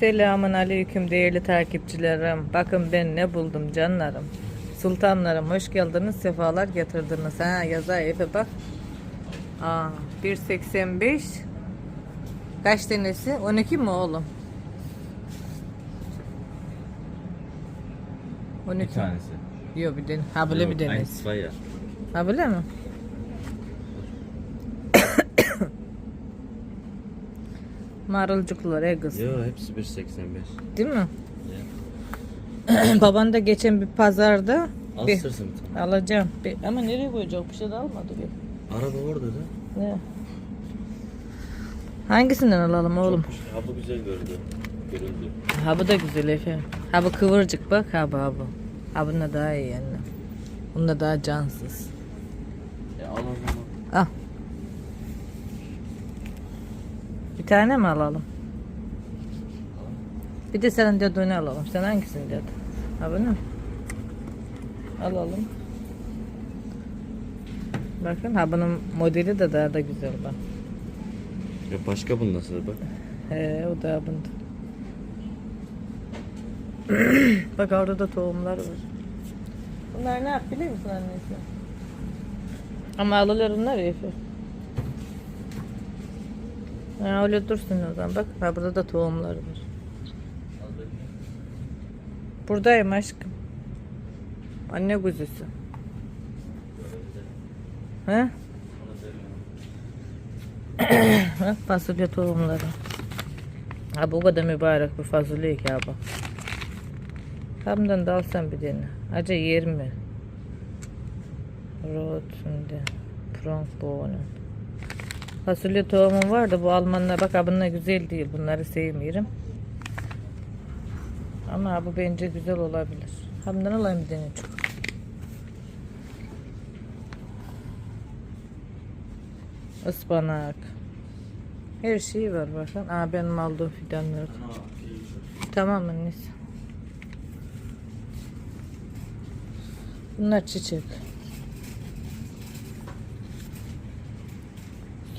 Selamun aleyküm değerli takipçilerim. Bakın ben ne buldum canlarım. Sultanlarım hoş geldiniz. Sefalar getirdiniz. Ha yaza Efe bak. Aa, 1.85 Kaç tanesi? 12 mi oğlum? 12. Bir tanesi. Yok bir den. Ha böyle bir tanesi. Ha böyle mi? Marulcuklar e kız. Yo hepsi 1.85. Değil mi? Baban da geçen bir pazarda bir Alsırsın bir tane. alacağım. Bir, ama nereye koyacak? Bir şey de almadı bir. Araba orada da. Ne? Hangisinden alalım oğlum? Ha bu güzel gördü. Görüldü. Ha bu da güzel Efe. Ha bu kıvırcık bak ha bu ha bu. Ha bununla daha iyi yani. Bunda daha cansız. E al o zaman. Al. Bir tane mi alalım? Bir de senin dediğini alalım. Sen hangisini dedin? Mu? Alalım. Bakın ha bunun modeli de daha da güzel bak. Ya başka bunun nasıl bak. He o da bunda. bak orada da tohumlar var. Bunlar ne yap biliyor musun annesi? Ama alırlar onlar Efe. Ha, öyle dursun o zaman. Bak ha, burada da tohumlar var. Buradayım aşkım. Anne kuzusu. He? Bak fasulye tohumları. Ha bu kadar mübarek bir fasulye ki abi. Hamdan da alsam bir tane. Acı yer mi? Rotunde. Pronkboğunun. Fasulye tohumum var da bu Almanlar bak bunlar güzel değil. Bunları sevmiyorum. Ama bu bence güzel olabilir. Hamdan alayım bir tane çok. Ispanak. Her şey var bakın. Aa benim aldığım fidanlar. Tamam annesi. Bunlar çiçek.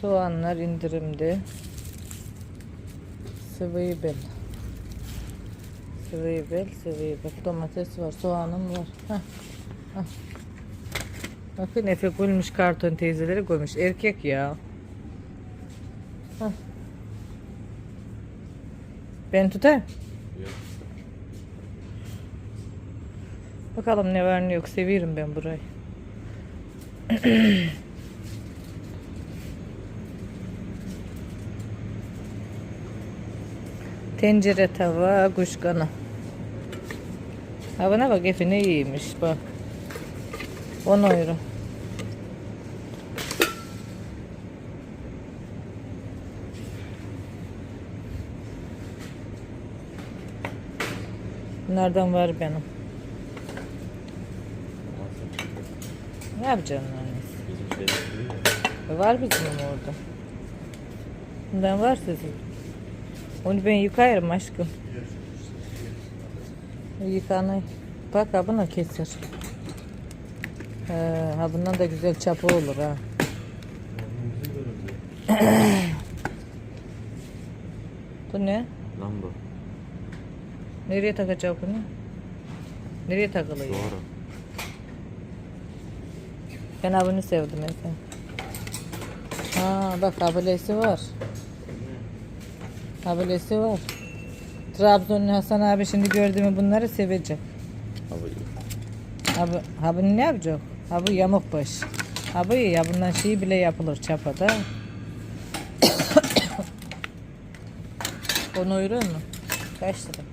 Soğanlar indirimde. Sıvı bel. Sıvı bel, sıvı bel. Domates var, soğanım var. Heh. Heh. Bakın Efe koymuş karton teyzeleri koymuş. Erkek ya. Heh. Ben tutayım. Yok. Bakalım ne var ne yok. Seviyorum ben burayı. Tencere tava kuşkanı. Havana bak Efe ne iyiymiş bak. 10 euro. Bunlardan var benim. Ne? Bizim şey duruyor ya. E, Var bizim orada. Bundan var sizin. Onu ben yıkayırım aşkım. Yıkanay. Bak ha buna keser. Ha bundan da güzel çapı olur ha. Bu ne? Lan bu. Nereye takacak bunu? Nereye takılıyor? Doğru. Ben ha bunu sevdim efendim. Ha bak abilesi var. Abilesi var. Trabzon'un Hasan abi şimdi gördüğümü bunları sevecek. Abi Abi, abi ne yapacak? Abi yamuk baş. Abi ya bundan şey bile yapılır çapada. Onu euro mu? Kaç lira?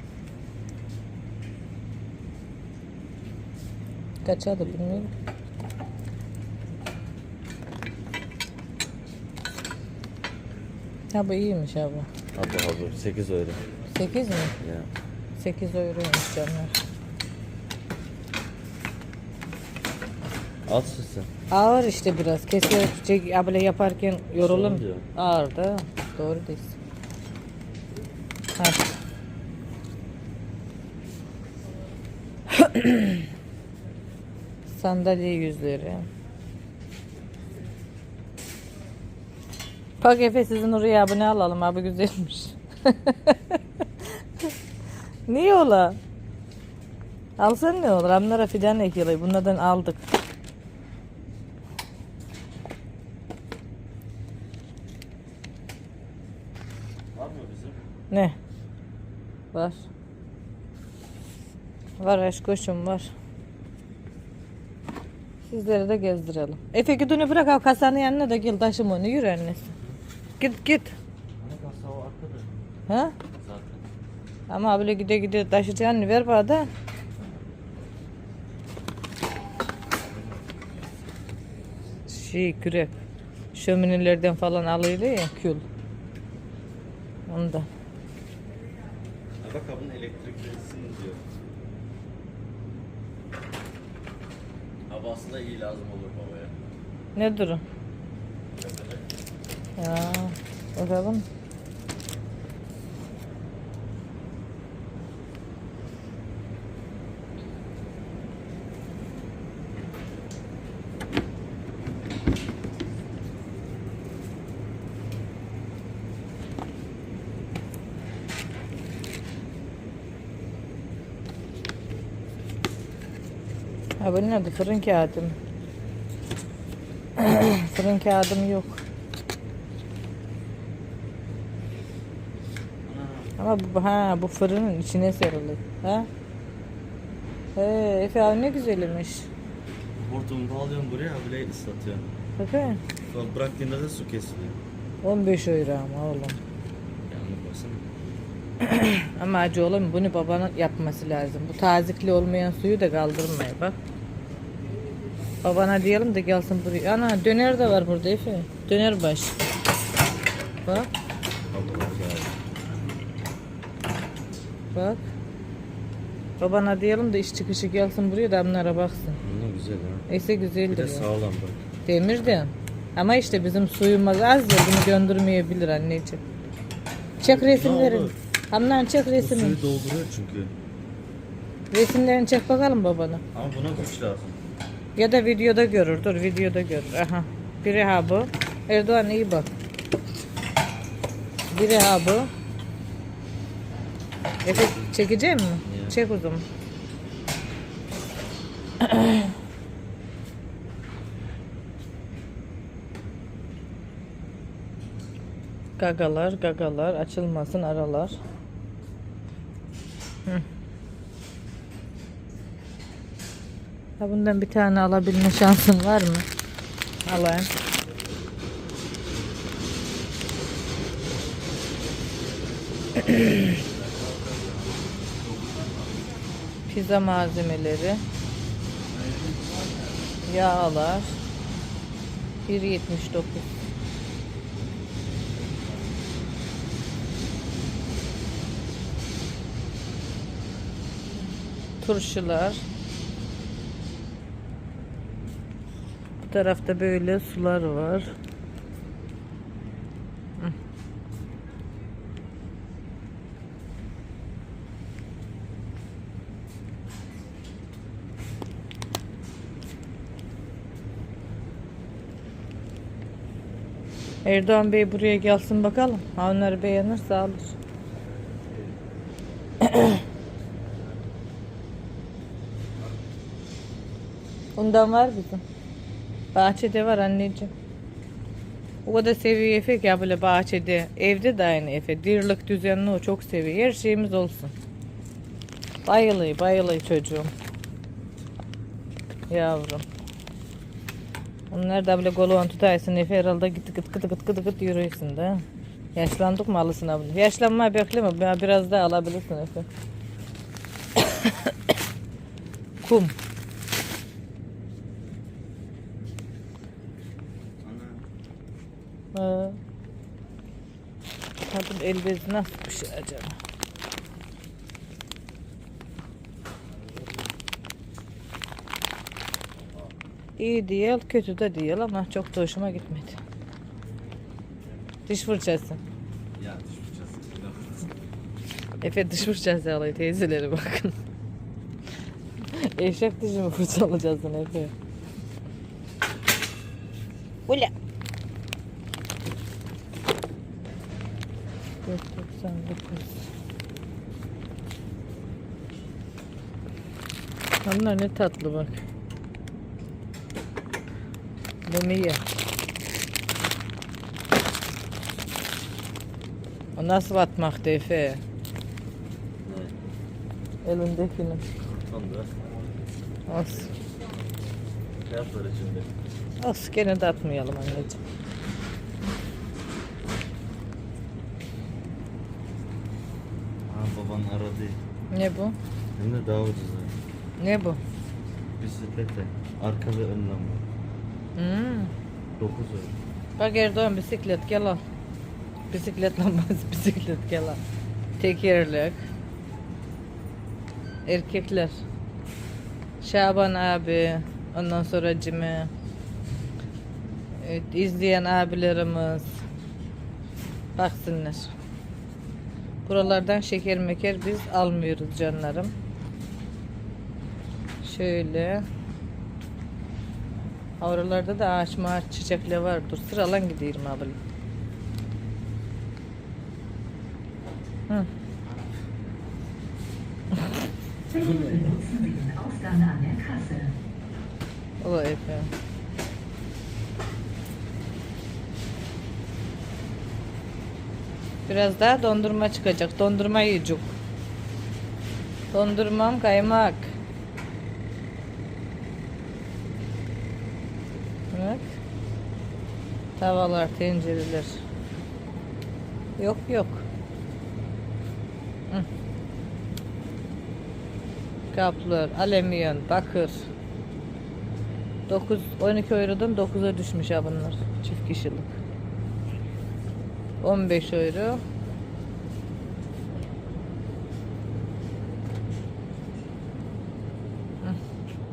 Kaç adı bilmiyorum. Ha bu iyiymiş abi. Abi abi 8 euro. 8 mi? Ya. 8 euroymuş canlar. Al süsü. Ağır işte biraz. Kesinlikle abla yaparken. Sorun diyor. Ağır da. Doğru değilsin. Hadi. Sandalye yüzleri. Bak Efe sizin oraya abone alalım abi güzelmiş. Niye ola? Alsan ne olur? Amlara fidan ekiyorlar. Bunlardan aldık. Var mı bizim? Ne? Var. Var aşkoşum var. Sizleri de gezdirelim. Efe gidini bırak al kasanın yanına da gel taşım onu yürü annesi. Git git. Ha? Ama böyle gide gide taşıyacağını ver bana da. Şey kürek. Şöminelerden falan alıyordu ya kül. Ondan. Bak abinin elektriklisin diyor. Abi aslında iyi lazım olur babaya. Ne durum? Ya bakalım. Ha bu nerede? Fırın kağıdı mı? Fırın kağıdım yok. Ama bu, ha bu fırının içine serili. Ha? He, Efe abi ne güzelmiş. Hortumu bağlıyorsun buraya bile ıslatıyor. Bakın. Sonra bıraktığında da su kesiliyor. 15 euro ama oğlum. Yani baksana. Ama acı oğlum bunu babanın yapması lazım. Bu tazikli olmayan suyu da kaldırmaya bak. Babana diyelim de gelsin buraya. Ana döner de var burada Efe. Döner baş. Bak Abi bak. Babana diyelim de iş çıkışı gelsin buraya da onlara baksın. Ne güzel ha. Bir güzeldir. de sağlam bak. Demirden. Ama işte bizim suyumuz az ya bunu döndürmeyebilir anneciğim. Çek resimlerini. olur? Hamdan çek Bu resmini. suyu dolduruyor çünkü. Resimlerini çek bakalım babana. Ama buna güç lazım. Ya da videoda görür. Dur videoda görür. Aha. Biri ha bu. Erdoğan iyi bak. Biri ha bu. Efe çekeceğim mi? Ya. Çek o zaman. Gagalar, gagalar, açılmasın aralar. Hı. Ha bundan bir tane alabilme şansın var mı? Alayım. Pizza malzemeleri. Yağlar. 1.79 Turşular. Bu tarafta böyle sular var. Erdoğan Bey buraya gelsin bakalım. Ha onları beğenirse alır. Bundan var bizim. Bahçede var anneciğim. O da seviyor Efe ya böyle bahçede. Evde de aynı Efe. Dirlik düzenli o çok seviyor. Her şeyimiz olsun. Bayılıyor bayılıyor çocuğum. Yavrum. Onlar da böyle koluğunu tutarsın Efe herhalde gıt gıt gıt gıt gıt gıt yürüyorsun da. Yaşlandık mı alısın bunu? Yaşlanma bekleme. Biraz daha alabilirsin Efe. Kum. Ana. Ha. Kadın el bezi nasıl bir şey acaba? İyi değil, kötü de değil ama çok da hoşuma gitmedi. Diş fırçası. Ya düşmeyeceğiz. Efe diş fırçası alıyor teyzeleri bakın. Eşek dişi mi fırçalayacaksın Efe? Ula. 499 Onlar ne tatlı bak. Lumiye. O nasıl atmaktı Efe? Ne? Elindekini. Sonunda Olsun. kıyaflar içinde. Olsun gene de atmayalım anneciğim. Ha baban aradı. Ne bu? Hem de daha ucuz. Ne bu? Bisiklete. Arka ve ön lamba. Hmm. 9 euro. Bak Erdoğan bisiklet gel al. Bisiklet lambası bisiklet gel al. Tekerlek. Erkekler. Şaban abi. Ondan sonra Cimi. Evet, izleyen abilerimiz. Baksınlar. Buralardan şeker meker biz almıyoruz canlarım. Şöyle. Oralarda da ağaç mağaç çiçekler var. Dur sıralan gidiyorum abla. Hı. Ausgabe an der Kasse. O Efe. Biraz daha dondurma çıkacak. Dondurma yiyecek. Dondurmam kaymak. Bak. Tavalar, tencereler. Yok yok. Hı. Kaplar, alüminyum, bakır. 9 12 eurodan 9'a düşmüş ha bunlar çift kişilik. 15 euro. Hı.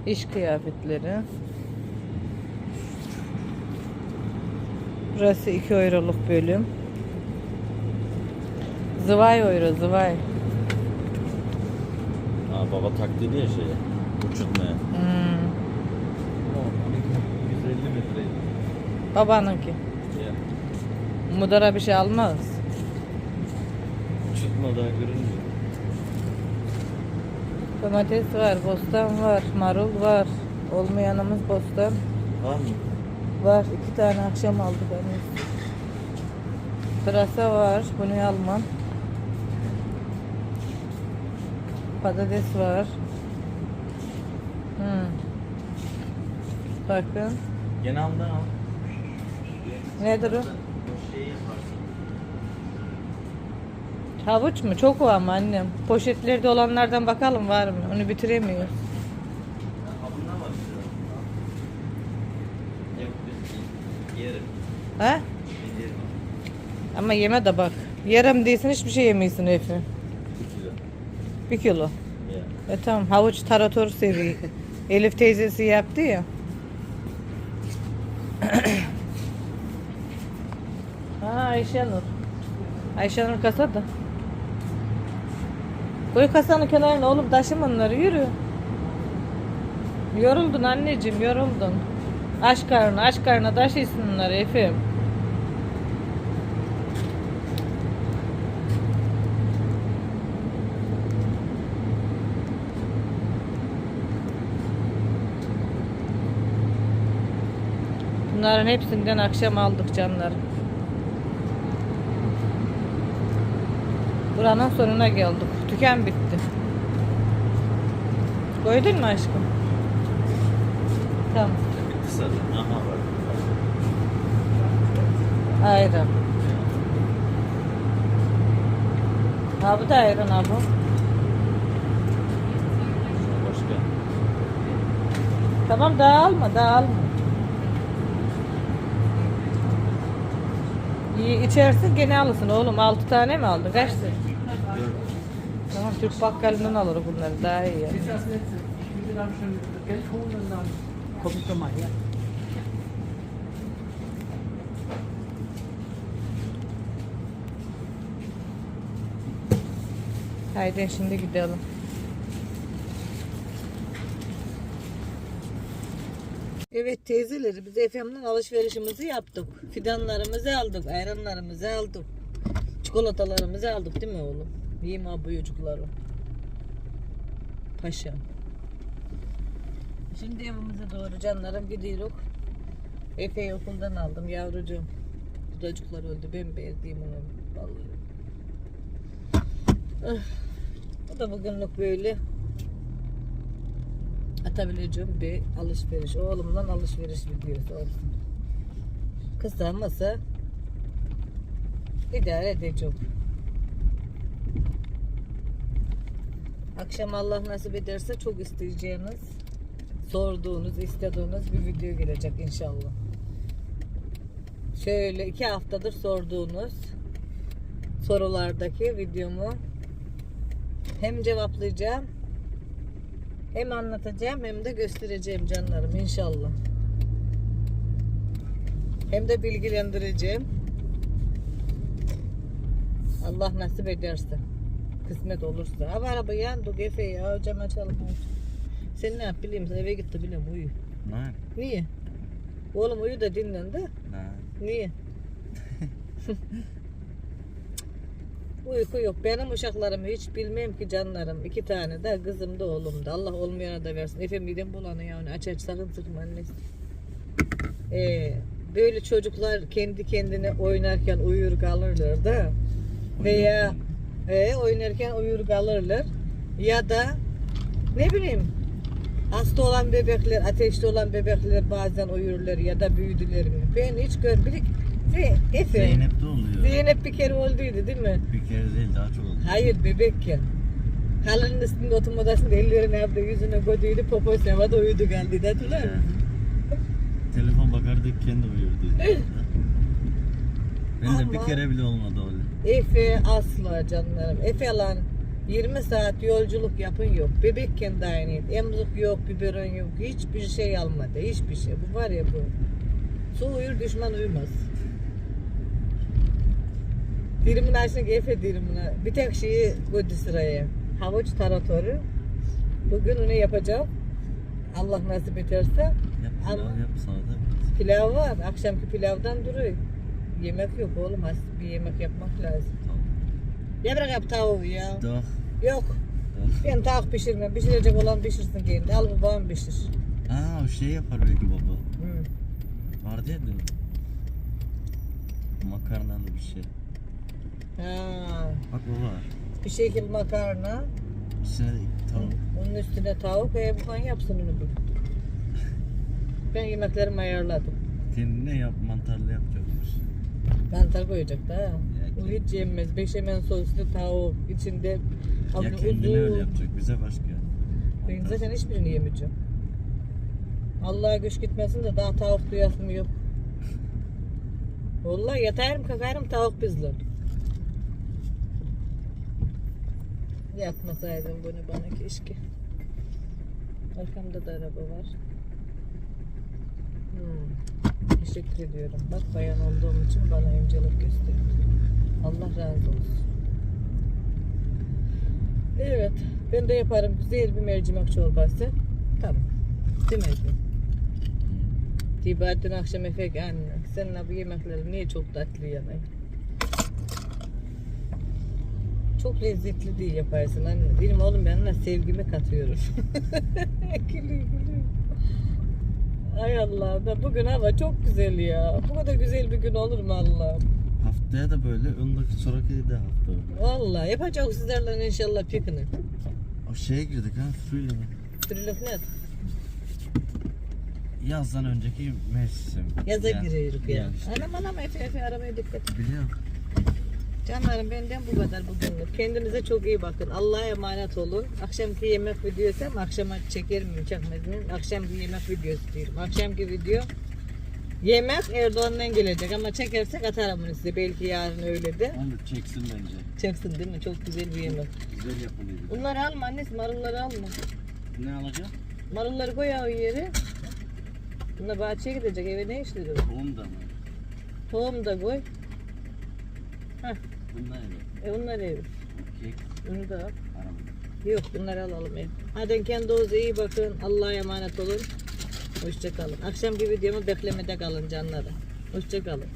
İş kıyafetleri. Burası 2 euroluk bölüm. Zıvay euro, zıvay. Ha baba taktı ya şeye. Uçurtmaya. Hmm. 150 metre. Babanınki. Ya. Mudara bir şey almaz. Uçurtma daha görünmüyor. Domates var, bostan var, marul var. Olmayanımız bostan Var mı? Var. İki tane akşam aldık henüz. Pırasa var, bunu almam. Patates var. Hmm. Bakın. Genelde al. Nedir o? O. Havuç mu? Çok var mı annem? Poşetlerde olanlardan bakalım var mı? Onu bitiremiyoruz. Ha bundan var bir de. Yok biz yerim. Yerim. Ama yeme de bak. Yarım değilsin hiçbir şey yemiyorsun Efe. 2 kilo. Bir kilo. E tamam havuç tarator seviyor. Elif teyzesi yaptı ya. ha Ayşenur. Ayşenur kasada. Koy kasanın kenarına oğlum taşıma onları yürü. Yoruldun anneciğim yoruldun. Aç karnına aç karnına taşıysın onları Efem. Bunların hepsinden akşam aldık canlarım. Buranın sonuna geldik. Tüken bitti. Koydun mu aşkım? Tamam. Kısa. Aha var. Ayran. Ha bu da ayran ha bu. Başka. Tamam daha alma daha alma. İçersin gene alırsın oğlum. 6 tane mi aldın? Kaçtı? Tamam Türk bakkalından alır bunları daha iyi. Ist das letzte. Ich Evet teyzeleri biz Efem'den alışverişimizi yaptık. Fidanlarımızı aldık, ayranlarımızı aldık. Çikolatalarımızı aldık değil mi oğlum? Yiyeyim abi çocukları. Paşa. Şimdi evimize doğru canlarım gidiyoruz. Efe'yi okuldan aldım yavrucuğum. Çocuklar öldü bembeyaz diyeyim onu. Vallahi. Ah, Bu da bugünlük böyle atabileceğim bir alışveriş. Oğlumla alışveriş videosu olsun. Kısa masa idare edeceğim. Akşam Allah nasip ederse çok isteyeceğiniz, sorduğunuz, istediğiniz bir video gelecek inşallah. Şöyle iki haftadır sorduğunuz sorulardaki videomu hem cevaplayacağım hem anlatacağım hem de göstereceğim canlarım inşallah. Hem de bilgilendireceğim. Allah nasip ederse. Kısmet olursa. Ama araba yandı Efe ya. Cam açalım. Sen ne yap bileyim eve gitti bileyim uyu. Ne? Niye? Oğlum uyu da dinlen de. Ne? Niye? Uyku yok. Benim uşaklarımı hiç bilmem ki canlarım. İki tane de kızım da oğlum da. Allah olmayana da versin. Efe midem bulanıyor yani. Aç aç sakın sıkma annesi. Ee, böyle çocuklar kendi kendine oynarken uyur kalırlar da. Veya e, oynarken uyur kalırlar. Ya da ne bileyim hasta olan bebekler, ateşli olan bebekler bazen uyurlar ya da büyüdüler mi? Ben hiç görmedik. Efe, Zeynep'te oluyor. Zeynep bir kere olduydu değil mi? Bir kere değil daha çok oldu. Hayır bebekken. Halının üstünde oturma odasında ellerini yaptı yüzüne koyduydu poposu havada uyudu geldi hatırlar mısın? Telefon bakardık kendi uyurdu. ben de bir Ama- kere bile olmadı öyle. Efe asla canlarım. Efe lan 20 saat yolculuk yapın yok. Bebekken de aynıydı. Emzik yok, biberon yok. Hiçbir şey almadı. Hiçbir şey. Bu var ya bu. Su uyur düşman uyumaz. Dirimin açsın Efe dirimine. Bir tek şeyi koydu sıraya. Havuç taratoru. Bugün onu yapacağım. Allah nasip ederse. Yap Ama- pilav yap salata. Pilav var. Akşamki pilavdan duruyor. Yemek yok oğlum. Az bir yemek yapmak lazım. Tamam. Ya bırak yap tavuğu ya. Doch. Yok. Doch. Ben tavuk pişirmem. Pişirecek olan pişirsin kendi. Al babam pişir. Aa o şey yapar belki baba. Hı. Vardı ya dün. Makarnalı bir şey. Ha. Bak baba. Bir şekil makarna. De tavuk. Onun üstüne tavuk. E bu kan yapsın onu bu. Ben yemeklerimi ayarladım. Kendine yap mantarlı yapacakmış. Mantar koyacak da. Bu hiç yenmez. Beşamel soslu tavuk. içinde Ya kendine öyle uzun. yapacak bize başka. Ben zaten hiçbirini yemeyeceğim. Allah'a güç gitmesin de daha tavuk duyasım yok. Vallahi yatarım kalkarım tavuk bizler. Yapmasaydım bunu bana keşke. Arkamda da araba var. Hmm. Teşekkür ediyorum. Bak bayan olduğum için bana imcelik gösteriyor. Allah razı olsun. Evet. Ben de yaparım güzel bir mercimek çorbası. Tamam. Değil? Efe? Tibahattin akşam efek anne. Seninle bu yemekleri niye çok tatlı yemek? Çok lezzetli diye yaparsın anne. Benim oğlum yanına sevgimi katıyorum. gülüyor gülüyor. Ay Allah da bugün hava çok güzel ya. Bu kadar güzel bir gün olur mu Allah? Haftaya da böyle, ondaki sonraki de hafta öyle. Vallahi yapacağız sizlerle inşallah piknik. O şeye girdik ha, suyla mı? Ne? Yazdan önceki mevsim. Yaza Ya- giriyoruz ya. işte. Anam anam Efe Efe arabaya dikkat. Biliyorum. Canlarım benden bu kadar bugünlük. Kendinize çok iyi bakın. Allah'a emanet olun. Akşamki yemek videosu ama akşama çekerim mi çekmez mi? Akşamki yemek videosu diyorum. Akşamki video yemek Erdoğan'dan gelecek ama çekersek atarım bunu size. Belki yarın öyle de. Onu çeksin bence. Çeksin değil mi? Çok güzel bir yemek. Güzel yapılıydı. Bunları alma annesi marulları alma. Ne alacağım? Marulları koy o yere. Bunlar bahçeye gidecek eve ne işleri var? Tohum da mı? Tohum da koy. Bunlar öyle. E bunlar ev. Kek, Bunu da al. Yok bunları alalım ev. Hadi kendinize iyi bakın. Allah'a emanet olun. Hoşça kalın. Akşamki videomu beklemede kalın canlarım. Hoşça kalın.